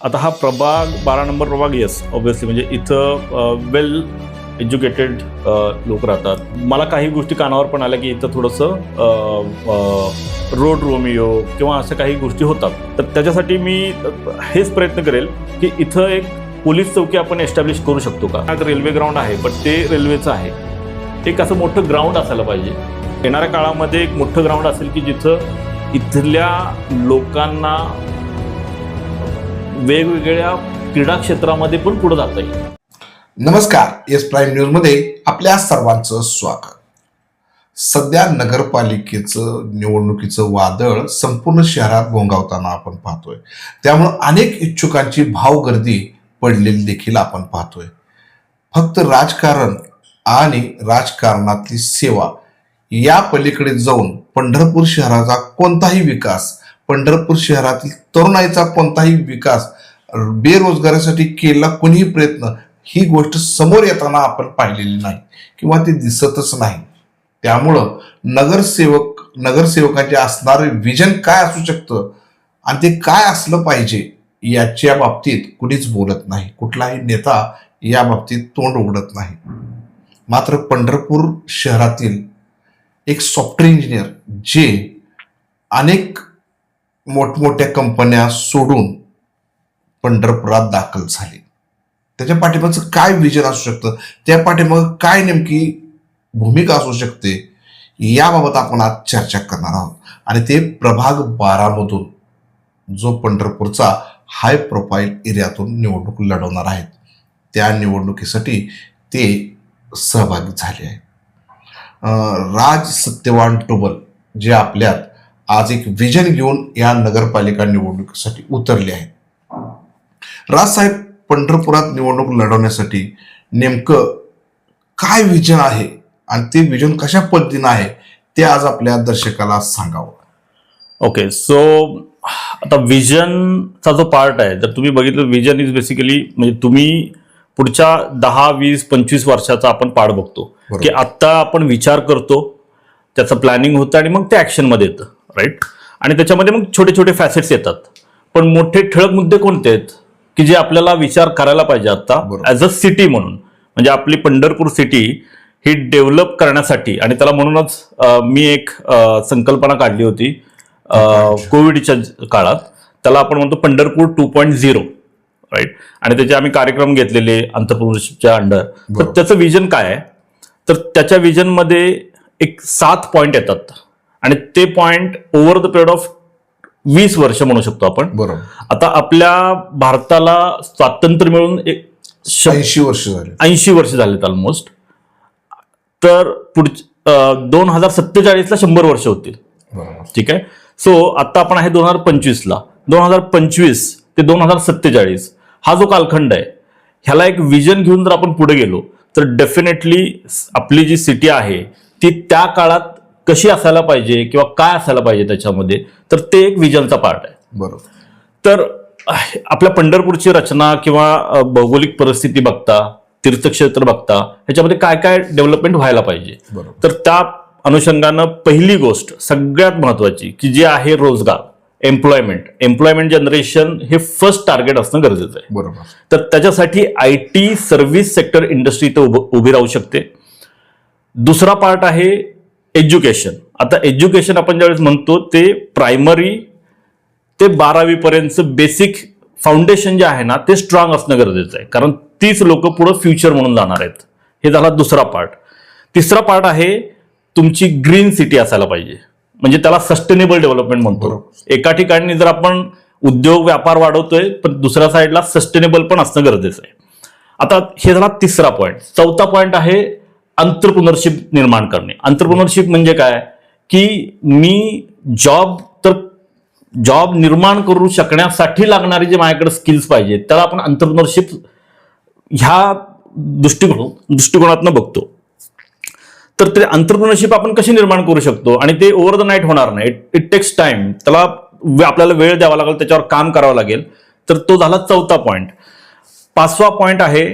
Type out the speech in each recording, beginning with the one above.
आता हा प्रभाग बारा नंबर प्रभाग येस ऑब्व्हियसली म्हणजे इथं वेल एज्युकेटेड लोक राहतात. मला काही गोष्टी कानावर पण आल्या की इथं थोडंसं रोड रोमिओ किंवा अशा काही गोष्टी होतात. तर त्याच्यासाठी मी हेच प्रयत्न करेल की इथं एक पोलीस चौकी आपण एस्टॅब्लिश करू शकतो का? रेल्वे ग्राउंड आहे पण ते रेल्वेचं आहे. एक असं मोठं ग्राउंड असायला पाहिजे. येणाऱ्या काळामध्ये एक मोठं ग्राउंड असेल की जिथं इथल्या लोकांना वेगवेगळ्या क्रीडा क्षेत्रामध्ये पण पुढे जाता येईल नमस्कार एस प्राईम न्यूजमध्ये आपल्या सर्वांचं स्वागत. सध्या नगरपालिकेचं निवडणुकीचं वादळ संपूर्ण शहरात घोंगावताना आपण पाहतोय. त्यामुळं अनेक इच्छुकांची भावगर्दी पडलेली देखील आपण पाहतोय. फक्त राजकारण आणि राजकारणातली सेवा या पलीकडे जाऊन पंढरपूर शहराचा कोणताही विकास पंढरपूर शहरातील तरुणाईचा कोणताही विकास बेरोजगारासाठी केला कोणीही प्रयत्न ही गोष्ट समोर येताना आपण पाहिलेली नाही किंवा ती दिसतच नाही. त्यामुळं नगरसेवक नगरसेवकांचे असणारे विजन काय असू शकतं आणि ते काय असलं पाहिजे याच्या बाबतीत कुणीच बोलत नाही. कुठलाही नेता या बाबतीत तोंड उघडत नाही. मात्र पंढरपूर शहरातील एक सॉफ्टवेअर इंजिनियर जे अनेक मोठमोठ्या कंपन्या सोडून पंढरपुरात दाखल झाले. त्याच्या पाठीमागचं काय विजन असू शकतं? त्या पाठीमागं काय नेमकी भूमिका असू शकते? याबाबत आपण आज चर्चा करणार आहोत. आणि ते प्रभाग बारामधून जो पंढरपूरचा हाय प्रोफाईल एरियातून निवडणूक लढवणार आहेत. त्या निवडणुकीसाठी ते सहभागी झाले आहेत. राज सत्यवान टोबल जे आपल्यात आज एक विजन घेऊन या नगरपालिका निवडणुकीसाठी उतरले आहेत. राजसाहेब पंढरपुरात निवडणूक लढवण्यासाठी नेमकं काय विजन आहे आणि ते विजन कशा पद्धतीनं आहे ते आज आपल्या दर्शकाला सांगावं. ओके सो आता विजनचा जो पार्ट आहे जर तुम्ही बघितलं विजन इज बेसिकली म्हणजे तुम्ही पुढच्या दहा वीस पंचवीस वर्षाचा आपण पार्ट बघतो. की आत्ता आपण विचार करतो त्याचं प्लॅनिंग होतं आणि मग ते ॲक्शनमध्ये येतं. राईट आणि त्याच्यामध्ये मग छोटे छोटे फॅसेट्स येतात. पण मोठे ठळक मुद्दे कोणते आहेत? की जे आपल्याला विचार करायला पाहिजे आता. ॲज अ सिटी म्हणून. म्हणजे आपली पंढरपूर सिटी ही डेव्हलप करण्यासाठी आणि त्याला म्हणूनच मी एक संकल्पना काढली होती कोविडच्या काळात. त्याला आपण म्हणतो Pandharpur two point zero right आणि त्याचे आम्ही कार्यक्रम घेतलेले आंतरप्रदेशच्या अंडर तर. त्याचं विजन काय आहे? तर त्याच्या विजनमध्ये एक सात पॉईंट येतात. आणि ते point over the period of वीस वर्ष म्हणू शकतो आपण. बरोबर. आता आपल्या भारताला स्वातंत्र्य मिळून एक ऐंशी वर्ष झाले. ऐंशी वर्ष झालेत ऑलमोस्ट तर पुढ दोन हजार सत्तेचाळीसला शंभर वर्ष होतील. बरोबर. ठीक आहे? सो आता आपण आहे दोन हजार पंचवीसला दोन हजार पंचवीस ते दोन हजार सत्तेचाळीस हा जो कालखंड आहे ह्याला एक विजन घेऊन जर आपण पुढे गेलो तर डेफिनेटली आपली जी सिटी आहे ती त्या काळात कशी असायला पाहिजे किंवा काय असायला पाहिजे त्याच्यामध्ये तर ते एक विजनचा पार्ट आहे. बरोबर. तर आपल्या पंढरपूरची रचना किंवा भौगोलिक परिस्थिती बघता तीर्थक्षेत्र बघता ह्याच्यामध्ये काय काय डेव्हलपमेंट व्हायला पाहिजे? बरोबर. तर त्या अनुषंगानं पहिली गोष्ट सगळ्यात महत्वाची की जी आहे रोजगार एम्प्लॉयमेंट एम्प्लॉयमेंट जनरेशन हे फर्स्ट टार्गेट असणं गरजेचं आहे. बरोबर. तर त्याच्यासाठी I T service sector industry इथं उभ- उभी राहू शकते. दुसरा पार्ट आहे एज्युकेशन. आता एज्युकेशन आपण ज्यावेळेस म्हणतो ते प्रायमरी ते बारावी पर्यंतचं बेसिक फाउंडेशन जे आहे ना ते स्ट्रॉंग असणं गरजेचं आहे. कारण तीच लोक पुढं फ्युचर म्हणून जाणार आहेत. हे झाला दुसरा पार्ट तिसरा पार्ट आहे तुमची ग्रीन सिटी असायला पाहिजे. म्हणजे त्याला सस्टेनेबल डेव्हलपमेंट म्हणतो. एका ठिकाणी जर आपण उद्योग व्यापार वाढवतोय पण दुसऱ्या साईडला सस्टेनेबल पण असणं गरजेचं आहे. आता हे झाला तिसरा पॉईंट चौथा पॉईंट आहे अंतरप्रुनरशिप निर्माण करणे. अंतरप्रुनरशिप म्हणजे काय? की मी जॉब तर जॉब निर्माण करू शकण्यासाठी लागणारे जे माझ्याकडे स्किल्स पाहिजे त्याला आपण अंतरप्रुनरशिप ह्या दृष्टिकोन दृष्टिकोनातनं बघतो. तर ते अंतरप्रुनरशिप आपण कशी निर्माण करू शकतो? आणि ते ओव्हर द नाईट होणार नाही. इट टेक्स टाइम त्याला आपल्याला वेळ द्यावा लागेल त्याच्यावर काम करावं लागेल. तर तो झाला चौथा पॉईंट पाचवा पॉईंट आहे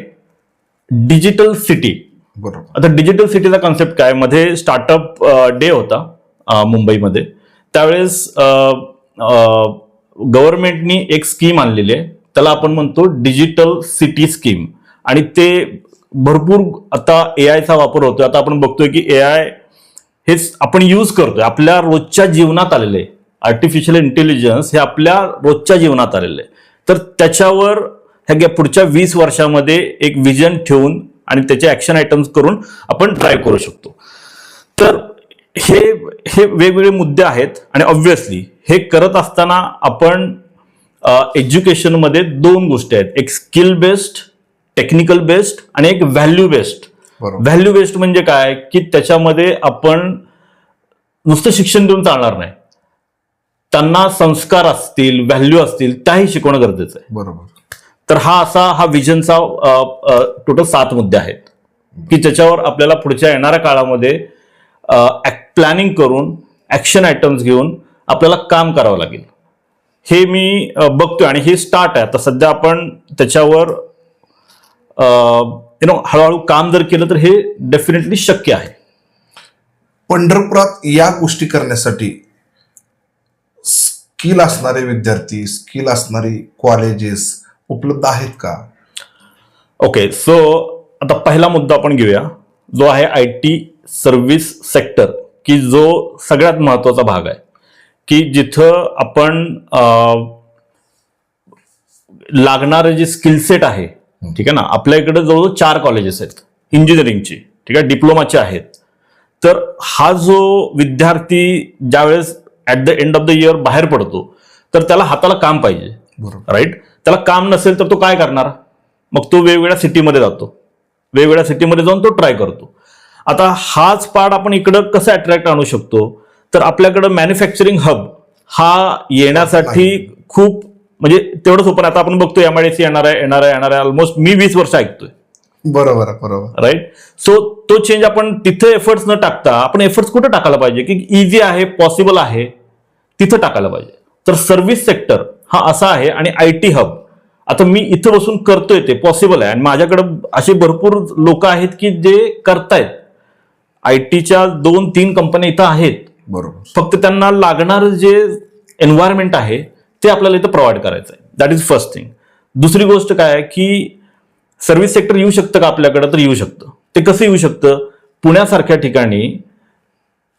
डिजिटल सिटी बरोबर. आता डिजिटल सिटीचा कॉन्सेप्ट काय? मध्ये स्टार्टअप डे होता मुंबईमध्ये. त्यावेळेस गव्हर्नमेंटनी एक स्कीम आणलेली आहे. त्याला आपण म्हणतो डिजिटल सिटी स्कीम आणि ते भरपूर आता ए आयचा वापर होतोय. आता आपण बघतोय की ए आय हेच आपण यूज करतोय. आपल्या रोजच्या जीवनात आलेले आर्टिफिशियल इंटेलिजन्स हे आपल्या रोजच्या जीवनात आलेले तर त्याच्यावर ह्या पुढच्या वीस वर्षामध्ये एक विजन ठेवून आणि त्याचे ऍक्शन आयटम्स करून आपण ड्राईव्ह करू शकतो. तर हे हे वेगवेगळे मुद्दे आहेत आणि ऑब्व्हियसली हे करत असताना आपण एज्युकेशनमध्ये दोन गोष्टी आहेत. एक स्किल बेस्ड टेक्निकल बेस्ड आणि एक व्हॅल्यू बेस्ड व्हॅल्यू बेस्ड म्हणजे काय? की त्याच्यामध्ये आपण नुसतं शिक्षण देऊन चालणार नाही. त्यांना संस्कार असतील व्हॅल्यू असतील त्याही शिकवणं गरजेचं आहे. बरोबर. तर हा असा हा विजनचा टोटल सात मुद्दे आहेत. की त्याच्यावर आपल्याला पुढच्या येणाऱ्या काळामध्ये प्लॅनिंग करून ॲक्शन आयटम्स घेऊन आपल्याला काम करावं लागेल. हे मी बघतोय आणि हे स्टार्ट आहे. आता सध्या आपण त्याच्यावर यु नो हळूहळू काम जर केलं तर हे डेफिनेटली शक्य आहे. पंढरपुरात या गोष्टी करण्यासाठी स्किल असणारे विद्यार्थी स्किल असणारी कॉलेजेस उपलब्ध आहेत का? ओके सो आता पहिला मुद्दा आपण घेऊया. जो आहे आय टी सर्व्हिस सेक्टर की जो सगळ्यात महत्त्वाचा भाग आहे. की जिथं आपण लागणारं जे स्किल सेट आहे ठीक आहे ना? आपल्या इकडे जवळजवळ चार कॉलेजेस आहेत. इंजिनिअरिंगची ठीक आहे? डिप्लोमाचे आहेत. तर हा जो विद्यार्थी ज्यावेळेस at the end of the year बाहेर पडतो तर त्याला हाताला काम पाहिजे. बरोबर. राईट त्याला काम नसेल तर तो काय करणार? मग तो वेगवेगळ्या सिटीमध्ये जातो. वेगवेगळ्या सिटीमध्ये जाऊन तो ट्राय करतो. आता हाच पार्ट आपण इकडं कसं अट्रॅक्ट आणू शकतो? तर आपल्याकडं मॅन्युफॅक्चरिंग हब हा येण्यासाठी खूप म्हणजे तेवढं सोपं नाही. आता आपण बघतो एमआयडीसी येणार आहे येणार आहे येणार आहे ऑलमोस्ट मी वीस वर्ष ऐकतोय. बरोबर बरोबर. राईट सो तो चेंज आपण तिथे एफर्ट्स न टाकता आपण एफर्ट्स कुठे टाकायला पाहिजे? की इझी आहे पॉसिबल आहे तिथं टाकायला पाहिजे. तर सर्व्हिस सेक्टर हा असा आहे आणि आय टी हब. आता मी इथं बसून करतोय ते पॉसिबल आहे. आणि माझ्याकडे असे भरपूर लोक आहेत की जे करतायत. आय टीच्या दोन तीन कंपन्या इथं आहेत. बरोबर. फक्त त्यांना लागणारं जे एन्व्हायरमेंट आहे ते आपल्याला इथं प्रोव्हाइड करायचं आहे. दॅट इज फर्स्ट थिंग दुसरी गोष्ट काय आहे की सर्व्हिस सेक्टर येऊ शकतं का आपल्याकडे? तर येऊ शकतं. ते कसं येऊ शकतं? पुण्यासारख्या ठिकाणी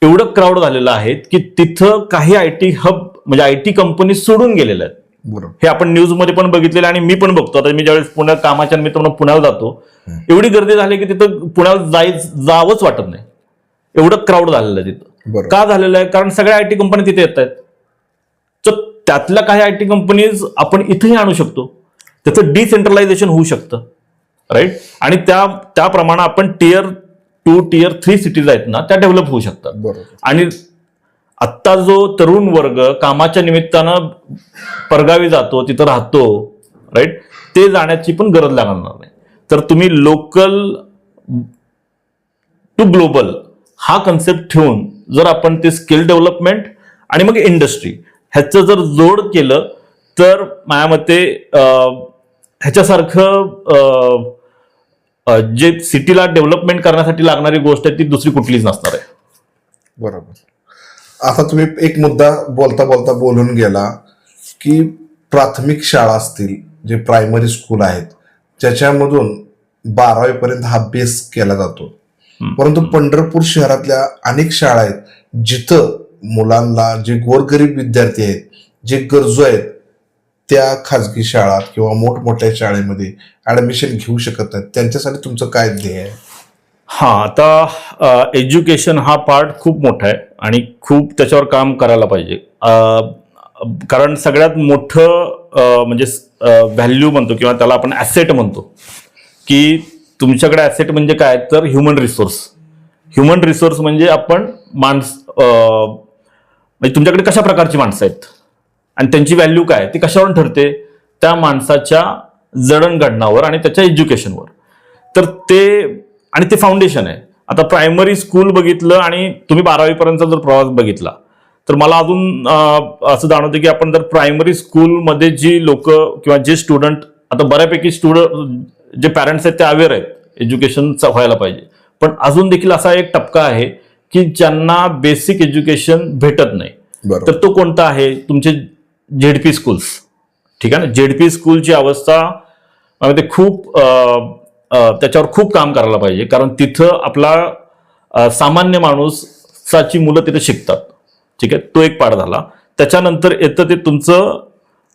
एवढं क्राऊड झालेलं आहे की तिथं काही आय टी हब म्हणजे आय टी कंपनी सोडून गेलेल्या आहेत. बरोबर. हे आपण न्यूजमध्ये पण बघितलेलं आणि मी पण बघतो. आता मी ज्यावेळेस पुण्यात कामाच्या निमित्तानं पुण्याला जातो एवढी गर्दी झाली की तिथं पुण्याला जाय जावंच वाटत नाही. एवढं क्राऊड झालेलं आहे तिथं. का झालेलं आहे? कारण सगळ्या आय टी कंपनी तिथे येत आहेत. तर त्यातल्या काही आय टी कंपनीज आपण इथेही आणू शकतो. त्याचं डिसेंट्रलायझेशन होऊ शकतं. राईट आणि त्या त्याप्रमाणे आपण tier two tier three cities आहेत ना त्या डेव्हलप होऊ शकतात. आणि आत्ता जो तरुण वर्ग कामाच्या निमित्तानं परगावी जातो तिथं राहतो राईट ते जाण्याची पण गरज लागणार नाही. तर तुम्ही लोकल टू ग्लोबल हा कन्सेप्ट ठेवून जर आपण ते स्किल डेव्हलपमेंट आणि मग इंडस्ट्री ह्याचं जर जोड केलं तर माझ्या मते ह्याच्यासारखं जे सिटीला डेव्हलपमेंट करण्यासाठी लागणारी गोष्ट आहे ती दुसरी कुठलीच नसणार आहे. बरोबर. आता तुम्ही एक मुद्दा बोलता बोलता बोलून गेला की प्राथमिक शाळा असतील जे प्रायमरी स्कूल आहेत ज्याच्यामधून बारावी पर्यंत हा बेस केला जातो. परंतु पंढरपूर शहरातल्या अनेक शाळा आहेत जिथं मुलांना जे गोरगरीब विद्यार्थी आहेत जे गरजू आहेत त्या खाजगी शाळा किंवा मोठमोठ्या शाळेमध्ये ऍडमिशन घेऊ शकत नाहीत. त्यांच्यासाठी तुमचं काय ध्येय आहे? हां आता एज्युकेशन हा पार्ट खूप मोठा आहे आणि खूप त्याच्यावर काम करायला पाहिजे. कारण सगळ्यात मोठं म्हणजे व्हॅल्यू म्हणतो किंवा त्याला आपण ॲसेट म्हणतो की तुमच्याकडे ॲसेट म्हणजे काय? तर ह्युमन रिसोर्स ह्युमन रिसोर्स म्हणजे आपण माणस म्हणजे तुमच्याकडे कशा प्रकारची माणसं आहेत? आणि त्यांची व्हॅल्यू काय? ती कशावरून ठरते? त्या माणसाच्या जडणघडणावर आणि त्याच्या एज्युकेशनवर तर ते आणि ते फाउंडेशन आहे. आता प्रायमरी स्कूल बघितलं आणि तुम्ही बारावीपर्यंतचा जर प्रवास बघितला तर मला अजून असं जाणवतं की आपण जर प्रायमरी स्कूलमध्ये जी लोक किंवा जे स्टुडंट आता बऱ्यापैकी स्टुडंट जे पॅरेंट्स आहेत ते अवेअर आहेत एज्युकेशनचा व्हायला पाहिजे. पण अजून देखील असा एक टप्का आहे की ज्यांना बेसिक एज्युकेशन भेटत नाही. तर तो कोणता आहे? तुमचे झेडपी स्कूल्स ठीक आहे ना? जेडपी स्कूलची अवस्था ते खूप त्याच्यावर खूप काम करायला पाहिजे. कारण तिथं आपला सामान्य माणूसाची मुलं तिथे शिकतात. ठीक आहे? तो एक पार्ट झाला. त्याच्यानंतर येतं ते तुमचं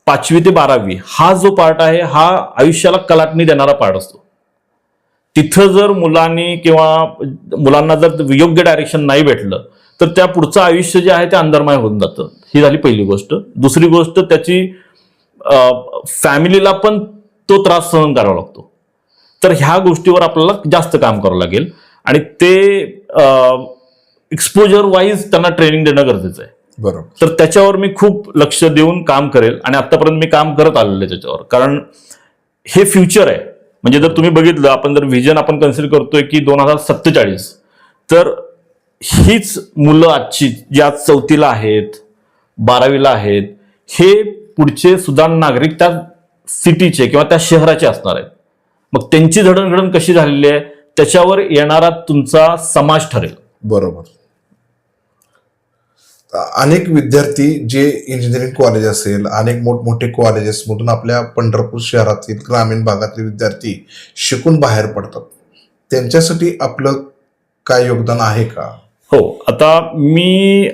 पाचवी ते बारावी. हा जो पार्ट आहे हा आयुष्याला कलाटणी देणारा पार्ट असतो. तिथं जर मुलांनी किंवा मुलांना जर योग्य डायरेक्शन नाही भेटलं तर त्या पुढचं आयुष्य जे आहे ते अंधर्मय होऊन जातं. ही झाली पहिली गोष्ट. दुसरी गोष्ट त्याची फॅमिलीला पण तो त्रास सहन करावा लागतो. तर ह्या गोष्टीवर आपल्याला जास्त काम करावं लागेल. आणि ते एक्सपोजर वाईज त्यांना ट्रेनिंग देणं गरजेचं आहे. बरोबर. तर त्याच्यावर मी खूप लक्ष देऊन काम करेल आणि आतापर्यंत मी काम करत आलेलो आहे त्याच्यावर. कारण हे फ्युचर आहे. म्हणजे जर तुम्ही बघितलं आपण जर व्हिजन आपण कन्सिडर करतोय की दोन हजार सत्तेचाळीस तर हीच मुलं आजची जी आज चौथीला आहेत बारावीला आहेत हे पुढचे सुदान नागरिक त्या सिटीचे किंवा त्या शहराचे असणार आहेत. मग त्यांची जडणघडण कशी झालेली आहे? त्याच्यावर येणारा तुमचा समाज ठरेल. बरोबर. अनेक विद्यार्थी जे इंजिनिअरिंग कॉलेज असेल अनेक मोठमोठे कॉलेजेस मधून आपल्या पंढरपूर शहरातील ग्रामीण भागातील विद्यार्थी शिकून बाहेर पडतात. त्यांच्यासाठी आपलं काय योगदान आहे का? हो आता मी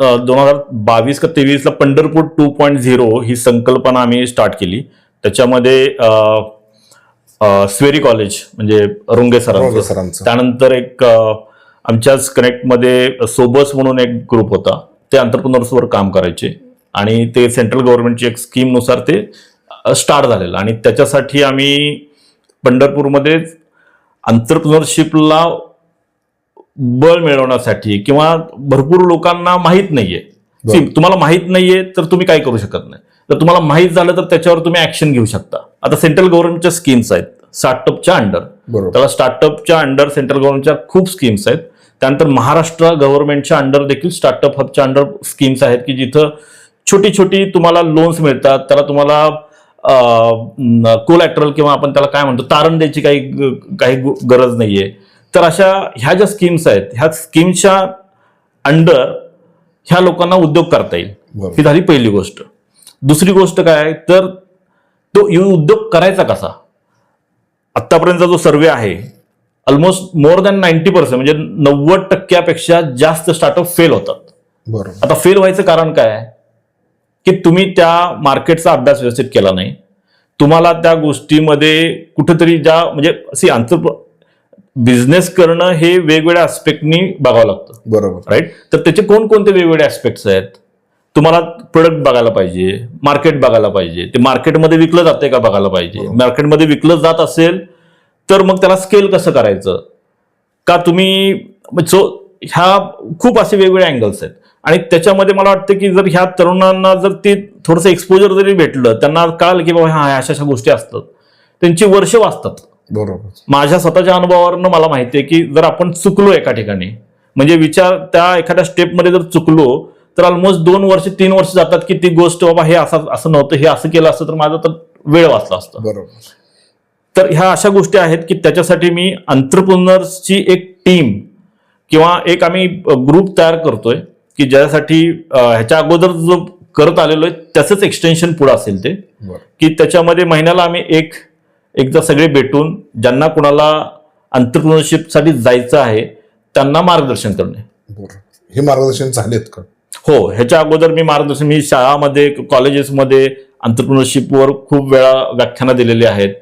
दोन हजार बावीस का तेवीसला पंढरपूर टू पॉईंट झिरो ही संकल्पना आम्ही स्टार्ट केली. त्याच्यामध्ये स्वेरी कॉलेज म्हणजे रुंगे सरांचं. सरांचं. त्यानंतर एक आमच्याच कनेक्टमध्ये सोबस म्हणून एक ग्रुप होता. ते entrepreneurs वर काम करायचे. आणि ते सेंट्रल गव्हर्नमेंटची एक स्कीमनुसार ते स्टार्ट झालेलं. आणि त्याच्यासाठी आम्ही पंढरपूरमध्ये अंतरप्रिनरशिपला बळ मिळवण्यासाठी किंवा भरपूर लोकांना माहीत नाहीये. तुम्हाला माहीत नाहीये तर तुम्ही काय करू शकत नाही. जर तुम्हाला माहीत झालं तर त्याच्यावर तुम्ही ऍक्शन घेऊ शकता. आता सेंट्रल गव्हर्नमेंटच्या स्कीम्स आहेत. स्टार्टअपच्या अंडर बरोबर. त्याला स्टार्टअपच्या अंडर सेंट्रल गव्हर्नमेंटच्या खूप स्कीम्स आहेत. त्यानंतर महाराष्ट्र गव्हर्नमेंटच्या अंडर देखील स्टार्टअप हबच्या अंडर स्कीम्स आहेत की जिथं छोटी छोटी तुम्हाला लोन्स मिळतात. त्याला तुम्हाला कोलॅटरल किंवा आपण त्याला काय म्हणतो तारण द्यायची काही काही गरज नाहीये. तर अशा ह्या ज्या स्कीम्स आहेत ह्या स्कीमच्या अंडर ह्या लोकांना उद्योग करता येईल. ही झाली पहिली गोष्ट. दुसरी गोष्ट काय आहे, तर तो उद्योग करायचा कसा? आतापर्यंतचा जो सर्वे आहे almost more than ninety percent म्हणजे नव्वद टक्क्यापेक्षा जास्त स्टार्टअप फेल होतात. बरोबर. आता फेल व्हायचं कारण काय आहे? की तुम्ही त्या मार्केटचा अभ्यास व्यवस्थित केला नाही. तुम्हाला त्या गोष्टीमध्ये कुठेतरी ज्या म्हणजे सी आंतर बिझनेस करणं हे वेगवेगळ्या ऍस्पेक्टनी बघावं लागतं. बरोबर. राईट तर त्याचे कोणकोणते वेगवेगळे ऍस्पेक्ट्स आहेत? तुम्हाला प्रोडक्ट बघायला पाहिजे मार्केट बघायला पाहिजे. ते मार्केटमध्ये विकलं जाते का बघायला पाहिजे. मार्केटमध्ये विकलं जात असेल तर मग त्याला स्केल कसं करायचं? का तुम्ही सो ह्या खूप असे वेगवेगळे अँगल्स आहेत. आणि त्याच्यामध्ये मला वाटतं की जर ह्या तरुणांना जर ते थोडंसं एक्सपोजर जरी भेटलं त्यांना कळालं की बाबा हा अशा अशा गोष्टी असतात. त्यांची वर्ष वाचतात. बरोबर. माझ्या स्वतःच्या अनुभवावरनं मला माहिती आहे की जर आपण चुकलो एका ठिकाणी म्हणजे विचार त्या एखाद्या स्टेपमध्ये जर चुकलो तर ऑलमोस्ट दोन वर्ष तीन वर्ष जातात की ती गोष्ट बाबा हे असं असं नव्हतं हे असं केलं असतं तर माझा तर वेळ वाचला असता. बरोबर. तर ह्या अशा गोष्टी आहेत की त्याच्यासाठी मी अंतरप्रुनर्सची एक टीम किंवा एक आम्ही ग्रुप तयार करतोय की ज्यासाठी ह्याच्या अगोदर जो करत आलेलो आहे त्याचंच एक्सटेन्शन पुढं असेल ते. की त्याच्यामध्ये महिन्याला आम्ही एक एकदा सगळे भेटून ज्यांना कुणाला साठी जायचं आहे त्यांना मार्गदर्शन करणे. हे मार्गदर्शन झालेत का? हो ह्याच्या अगोदर मी मार्गदर्शन मी शाळामध्ये कॉलेजेसमध्ये वर खूप वेळा व्याख्यानं दिलेली आहेत.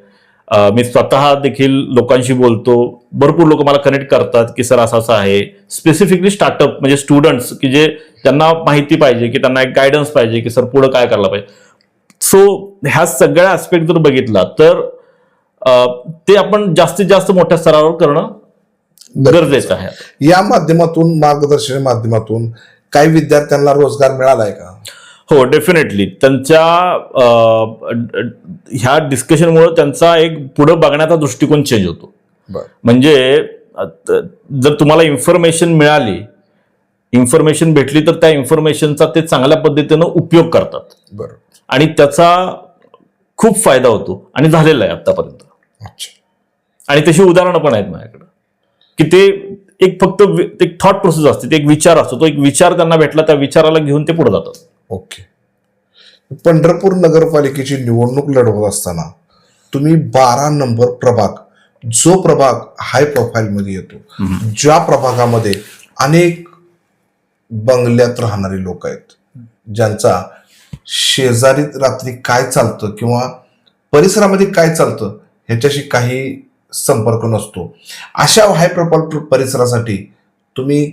मी स्वतः देखील लोकांशी बोलतो. भरपूर लोक मला कनेक्ट करतात की सर असं असं आहे. स्पेसिफिकली स्टार्टअप म्हणजे स्टुडंट्स की जे त्यांना माहिती पाहिजे की त्यांना एक गायडन्स पाहिजे की सर पुढं काय करायला पाहिजे? सो ह्या सगळ्या ऍस्पेक्ट जर बघितला तर ते आपण जास्तीत जास्त मोठ्या स्तरावर करणं गरजेचं आहे. या माध्यमातून मार्गदर्शन माध्यमातून काही विद्यार्थ्यांना रोजगार मिळालाय का? हो डेफिनेटली त्यांच्या ह्या डिस्कशनमुळे त्यांचा एक पुढे बघण्याचा दृष्टिकोन चेंज होतो. बर. म्हणजे जर तुम्हाला इन्फॉर्मेशन मिळाली इन्फॉर्मेशन भेटली तर त्या इन्फॉर्मेशनचा ते चांगल्या पद्धतीनं उपयोग करतात. बरोबर आणि त्याचा खूप फायदा होतो. आणि झालेला आहे आतापर्यंत. अच्छा. आणि तशी उदाहरणं पण आहेत माझ्याकडे. की ते एक फक्त एक थॉट प्रोसेस असते ते एक विचार असतो. तो एक विचार त्यांना भेटला त्या विचाराला घेऊन ते पुढे जातात. ओके. पंढरपूर नगरपालिकेची निवडणूक लढवत असताना तुम्ही बारा नंबर प्रभाग जो प्रभाग हाय प्रोफाईल मध्ये येतो ज्या प्रभागामध्ये अनेक बंगल्यात राहणारे लोक आहेत ज्यांचा शेजारी रात्री काय चालतं किंवा परिसरामध्ये काय चालतं ह्याच्याशी काही संपर्क नसतो. अशा हाय परिसरासाठी तुम्ही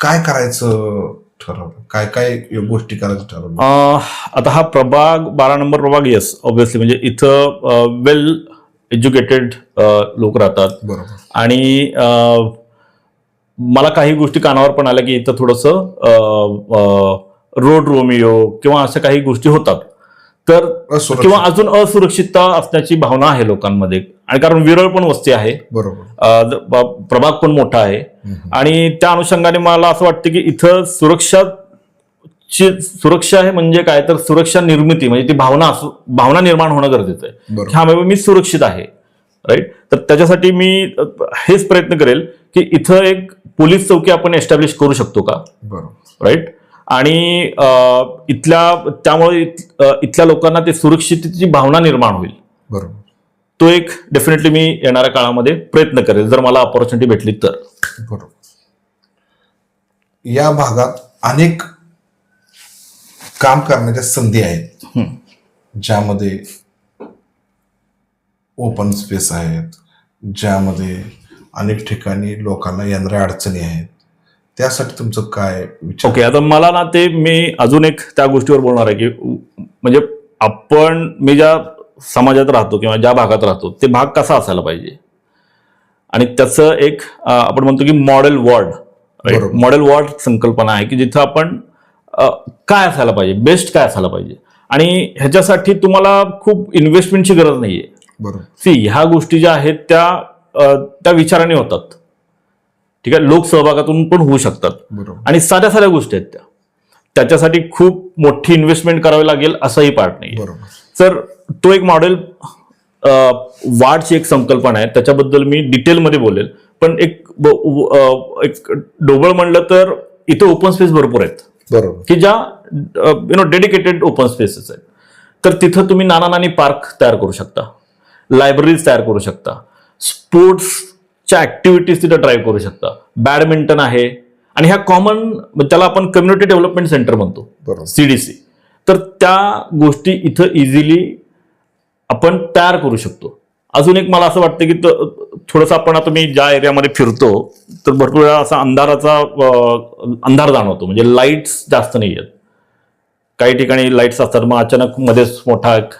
काय करायचं ठरवलं? काय काय गोष्टी करायचं ठरवलं? अं, आता हा प्रभाग बारा नंबर प्रभाग येस ऑब्विसली म्हणजे इथं वेल एज्युकेटेड लोक राहतात. बरोबर. आणि मला काही गोष्टी कानावर पण आल्या की इथं थोडंसं रोड रोमिओ किंवा अशा काही गोष्टी होतात. तर. किंवा अजून असुरक्षितता असण्याची भावना आहे लोकांमध्ये. आणि कारण विरळ पण वस्ती आहे. बरोबर. प्रभाग पण मोठा आहे. आणि त्या अनुषंगाने मला असं वाटतं की इथं सुरक्षा ची सुरक्षा आहे म्हणजे काय? तर सुरक्षा निर्मिती म्हणजे ती भावना भावना निर्माण होणं गरजेचं आहे. हा मी सुरक्षित आहे. राईट तर त्याच्यासाठी मी हेच प्रयत्न करेल की इथं एक पोलीस चौकी आपण एस्टॅब्लिश करू शकतो का? बरोबर. राईट आणि इथल्या त्यामुळे इथल्या लोकांना ते सुरक्षिततेची भावना निर्माण होईल. बरोबर. तो एक डेफिनेटली मी येणाऱ्या काळामध्ये प्रयत्न करेल जर मला ऑपॉर्च्युनिटी भेटली तर. बरोबर. या भागात अनेक काम करण्याच्या संधी आहेत. ज्यामध्ये ओपन स्पेस आहेत. ज्यामध्ये अनेक ठिकाणी लोकांना येणाऱ्या अडचणी आहेत. त्यासाठी तुमचं काय विचार? ओके आता मला ना ते मी अजून एक त्या गोष्टीवर बोलणार आहे की म्हणजे आपण मी ज्या समाजात राहतो किंवा ज्या भागात राहतो ते भाग कसा असायला पाहिजे? आणि त्याचं एक आपण म्हणतो की मॉडेल वॉर्ड. मॉडेल वॉर्ड संकल्पना आहे की जिथं आपण काय असायला पाहिजे बेस्ट काय असायला पाहिजे? आणि ह्याच्यासाठी तुम्हाला खूप इन्व्हेस्टमेंटची गरज नाहीये. सी ह्या गोष्टी ज्या आहेत त्या त्या विचाराने होतात. ठीक आहे? लोकसहभागातून पण होऊ शकतात. बरोबर. आणि साध्या साध्या गोष्टी आहेत त्या. त्याच्यासाठी खूप मोठी इन्व्हेस्टमेंट करावी लागेल असंही पार्ट नाही बरोबर. तर तो एक मॉडेल वाढची एक संकल्पना आहे. त्याच्याबद्दल मी डिटेलमध्ये बोलेल. पण एक डोबळ म्हणलं तर इथं ओपन स्पेस भरपूर आहेत. बरोबर. की ज्या you know dedicated open spaces आहेत. तर तिथं तुम्ही नाना नानी पार्क तयार करू शकता. लायब्ररीज तयार करू शकता. स्पोर्ट्सच्या ऍक्टिव्हिटीज तिथं ड्राईव्ह करू शकता. बॅडमिंटन आहे. आणि ह्या कॉमन त्याला आपण कम्युनिटी डेव्हलपमेंट सेंटर म्हणतो सीडीसी तर त्या गोष्टी इथं इझिली आपण तयार करू शकतो. अजून एक मला असं वाटतं की थोडंसं आपण आता मी ज्या एरियामध्ये फिरतो तर भरपूर वेळा असा अंधाराचा अंधार जाणवतो. म्हणजे लाईट्स जास्त नाही आहेत काही ठिकाणी लाईट्स असतात. मग अचानक मध्येच मोठा एक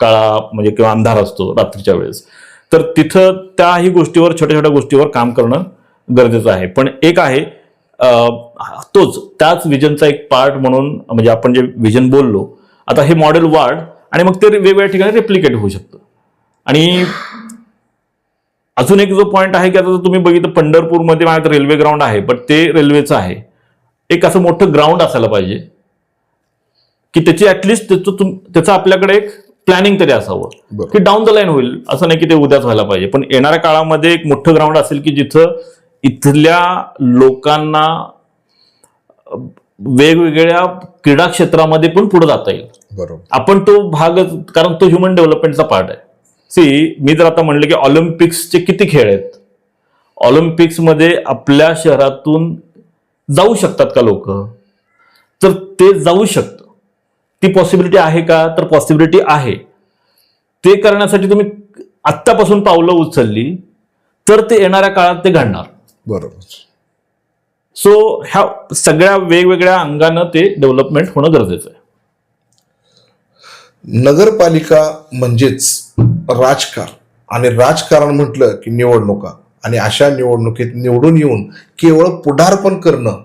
काळा म्हणजे किंवा अंधार असतो रात्रीच्या वेळेस. तर तिथं त्याही गोष्टीवर छोट्या छोट्या गोष्टीवर काम करणं गरजेचं आहे. पण एक आहे तोच त्याच विजनचा एक पार्ट म्हणून म्हणजे आपण जे विजन बोललो आता हे मॉडेल वाढ आणि मग ते वेगवेगळ्या ठिकाणी रेप्लिकेट होऊ शकतं. आणि अजून एक जो पॉईंट आहे की आता तुम्ही बघितलं पंढरपूरमध्ये माझ्या रेल्वे ग्राउंड आहे पण ते रेल्वेचं आहे. एक असं मोठं ग्राउंड असायला पाहिजे की त्याची ऍटलिस्ट त्याचं तुम- आपल्याकडे एक प्लॅनिंग तरी असावं. की डाऊन द लाईन होईल असं नाही की ते उद्याच व्हायला पाहिजे. पण येणाऱ्या काळामध्ये एक मोठं ग्राउंड असेल की जिथं इथल्या लोकांना वेगवेगळ्या क्रीडा क्षेत्रामध्ये पण पुढे जाता येईल. बरोबर. आपण तो भागच कारण तो ह्युमन डेव्हलपमेंटचा पार्ट आहे. सी मी जर आता म्हणलं की ऑलिम्पिक्सचे किती खेळ आहेत? ऑलिम्पिक्समध्ये आपल्या शहरातून जाऊ शकतात का लोक? तर ते जाऊ शकतं. ती पॉसिबिलिटी आहे का? तर पॉसिबिलिटी आहे. ते करण्यासाठी तुम्ही आत्तापासून पावलं उचलली तर ते येणाऱ्या काळात ते घडणार. बरोबर. सो ह्या सगळ्या वेगवेगळ्या अंगानं ते डेव्हलपमेंट होणं गरजेचं आहे. नगरपालिका म्हणजेच राजकारण. आणि राजकारण म्हटलं की निवडणुका. आणि अशा निवडणुकीत निवडून येऊन केवळ पुढारपण करणं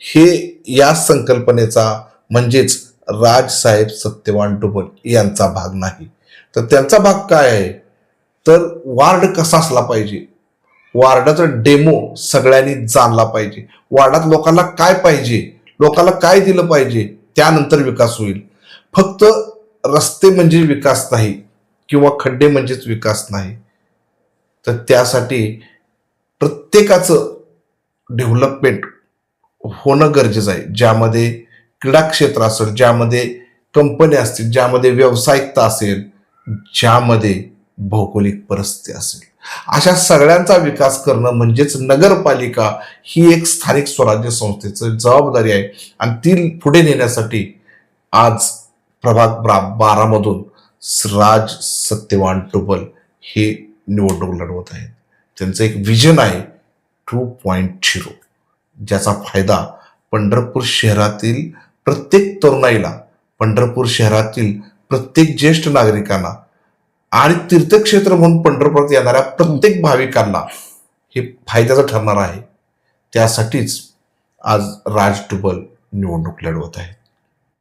हे या संकल्पनेचा म्हणजेच राजसाहेब सत्यवान डुबल यांचा भाग नाही. तर त्यांचा भाग काय आहे? तर वार्ड कसा असला पाहिजे? वार्डाचा डेमो सगळ्यांनी जाणला पाहिजे. वार्डात लोकांना काय पाहिजे? लोकांना काय दिलं पाहिजे? त्यानंतर विकास होईल. फक्त रस्ते म्हणजे विकास नाही किंवा खड्डे म्हणजेच विकास नाही. तर त्यासाठी प्रत्येकाचं डेव्हलपमेंट होणं गरजेचं आहे. ज्यामध्ये क्रीडा क्षेत्र असेल ज्यामध्ये कंपन्या असतील ज्यामध्ये व्यावसायिकता असेल ज्यामध्ये भौगोलिक परिस्थिती असेल. अशा सगळ्यांचा विकास करणं म्हणजेच नगरपालिका ही एक स्थानिक स्वराज्य संस्थेची जबाबदारी आहे. आणि ती पुढे नेण्यासाठी आज प्रभाग ब्रा बारामधून राज सत्यवान टुबल हे निवडणूक लढवत आहेत. त्यांचं एक विजन आहे टू पॉईंट झिरो ज्याचा फायदा पंढरपूर शहरातील प्रत्येक तरुणाईला पंढरपूर शहरातील प्रत्येक ज्येष्ठ नागरिकांना आणि तीर्थक्षेत्र म्हणून पंढरपुरात येणाऱ्या प्रत्येक भाविकांना हे फायद्याचं ठरणार आहे. त्यासाठीच आज राज टुबल निवडणूक लढवत आहेत.